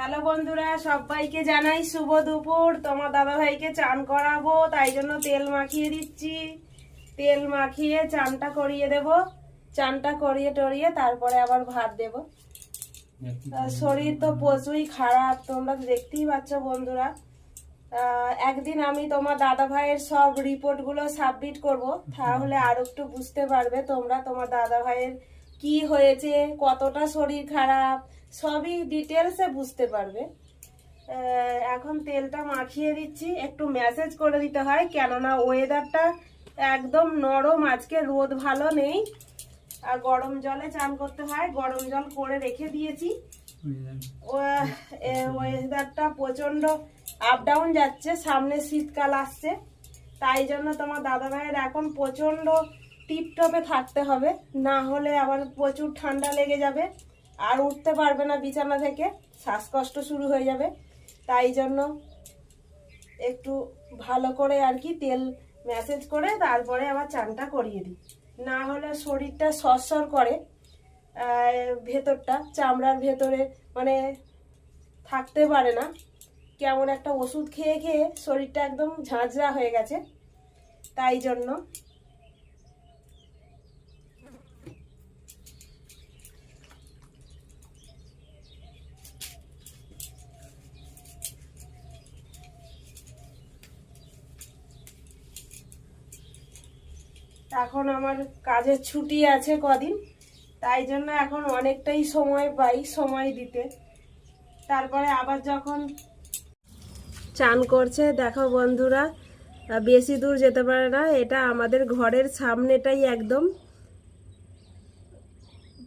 Hello বন্ধুরা, সবাইকে জানাই শুভ দুপুর। তোমার দাদা ভাইকে চান করাবো, তাই জন্য তেল মাখিয়ে দিচ্ছি। তেল মাখিয়ে চানটা করিয়ে দেব। চানটা করিয়ে টরিয়ে তারপরে আবার ভাত দেব। শরীর তো প্রচুরই খারাপ, তোমরা দেখতেই পাচ্ছ বন্ধুরা। একদিন আমি তোমার দাদা ভাইয়ের সব রিপোর্টগুলো সাবমিট করব, তাহলে আরও একটু বুঝতে পারবে তোমরা তোমার দাদা ভাইয়ের কি হয়েছে, কতটা শরীর খারাপ, সবই ডিটেলসে বুঝতে পারবে। এখন তেলটা মাখিয়ে দিচ্ছি, একটু ম্যাসেজ করে দিতে হয়, কেননা ওয়েদারটা একদম নরম, আজকে রোদ ভালো নেই। আর গরম জলে চান করতে হয়, গরম জল করে রেখে দিয়েছি। ওয়েদারটা প্রচণ্ড আপ ডাউন যাচ্ছে, সামনে শীতকাল আসছে। তাই জন্য তোমার দাদা ভাইয়ের এখন প্রচণ্ড টিপটপে থাকতে হবে, না হলে আবার প্রচুর ঠান্ডা লেগে যাবে, আর উঠতে পারবে না বিছানা থেকে, শ্বাসকষ্ট শুরু হয়ে যাবে। তাই জন্য একটু ভালো করে আর কি তেল ম্যাসেজ করে তারপরে আবার চানটা করিয়ে দিই। না হলে শরীরটা সরসর করে ভেতরটা, চামড়ার ভেতরে মানে থাকতে পারে না। কেমন একটা ওষুধ খেয়ে খেয়ে শরীরটা একদম ঝাঁঝরা হয়ে গেছে। তাই জন্য এখন আমার কাজের ছুটি আছে কদিন, তাই জন্য এখন অনেকটাই সময় পাই সময় দিতে। তারপরে আবার যখন চান করছে, দেখো বন্ধুরা, বেশি দূর যেতে পারে না, এটা আমাদের ঘরের সামনেটাই একদম।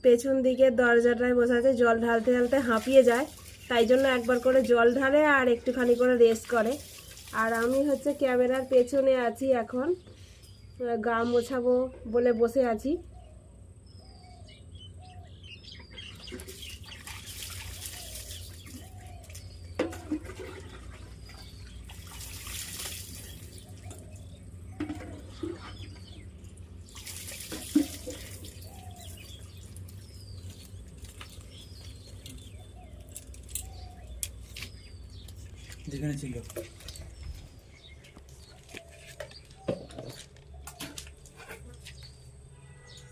পেছন দিকে দরজাটায় বসে আছে, জল ঢালতে ঢালতে হাঁপিয়ে যায়, তাই জন্য একবার করে জল ঢালে আর একটুখানি করে রেস্ট করে। আর আমি হচ্ছে ক্যামেরার পেছনে আছি এখন। গা মোছাবো বলে বসে আছি। যেখানে ছিল।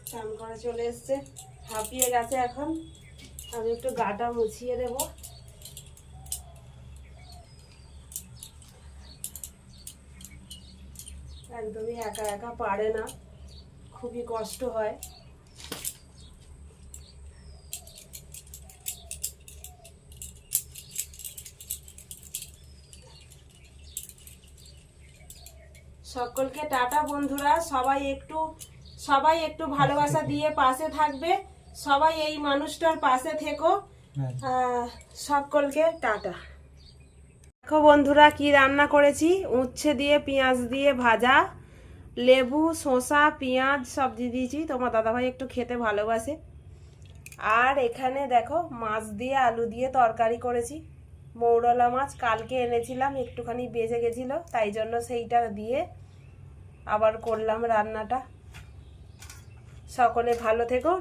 চান করা চলে এসছে। হাঁপিয়ে গেছে এখন। আমি একটু গাটা মুছিয়ে দেব। একদমই একা একা পারে না। খুবই কষ্ট হয়। সকলকে টাটা বন্ধুরা। সবাই একটু সবাই একটু ভালোবাসা দিয়ে পাশে থাকবে। সবাই এই মানুষটার পাশে থেকো। হ্যাঁ। সকলকে টাটা। দেখো বন্ধুরা কি রান্না করেছি। উচ্ছে দিয়ে পেঁয়াজ দিয়ে ভাজা লেবু শসা পেঁয়াজ সব দিয়ে দিয়েছি। তোমার দাদাভাই একটু খেতে ভালোবাসে। আর এখানে দেখো মাছ দিয়ে আলু দিয়ে তরকারি করেছি। মৌরলা মাছ কালকে এনেছিলাম একটুখানি বেজে গেছিল তাই জন্য সেইটা দিয়ে আবার করলাম রান্নাটা। সকলে ভালো থেকো।